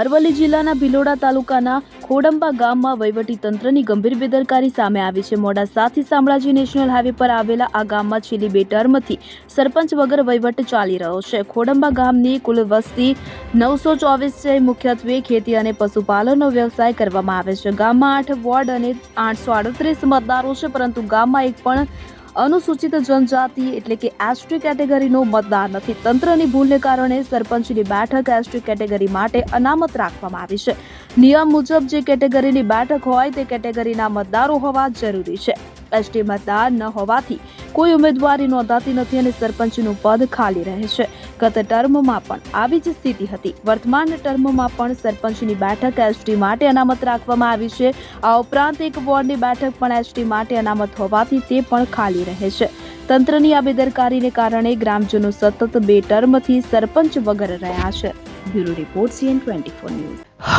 અરવલ્લી જિલ્લાના ભિલોડા તાલુકાના ખોડંબા ગામમાં વહીવટી તંત્રની ગંભીર બેદરકારી સામે આવી છે. મોડાસાથી શામળાજી નેશનલ હાઈવે પર આવેલા આ ગામમાં છેલ્લી બે ટર્મથી સરપંચ વગર વહીવટ ચાલી રહ્યો છે. ખોડંબા ગામની કુલ વસ્તી નવસો ચોવીસ છે મુખ્યત્વે ખેતી અને પશુપાલનનો વ્યવસાય કરવામાં આવે છે. ગામમાં આઠ વોર્ડ અને આઠસો આડત્રીસ મતદારો છે, પરંતુ ગામમાં એક પણ અનુસૂચિત જનજાતિ એટલે કે એસટી કેટેગરીનો મતદાન નથી. તંત્રની ભૂલને કારણે સરપંચની બેઠક એસટી કેટેગરી માટે અનામત રાખવામાં આવી છે. નિયમ મુજબ જે કેટેગરીની બેઠક હોય તે કેટેગરીના મતદારો હોવા જરૂરી છે. એસટી મતદાર ન હોવાથી કોઈ ઉમેદવારી નોંધાતી નથી અને સરપંચનું પદ ખાલી રહે છે. ગત ટર્મમાં પણ આવી જ સ્થિતિ હતી. વર્તમાન ટર્મમાં પણ સરપંચની બેઠક એસટી માટે અનામત રાખવામાં આવી છે. આ ઉપરાંત એક વોર્ડની બેઠક પણ એસટી માટે અનામત હોવાથી તે પણ ખાલી રહે છે. તંત્રની આ બેદરકારીને કારણે ગ્રામજનો સતત બે ટર્મથી સરપંચ વગર રહ્યા છે. Bureau report CN twenty four news.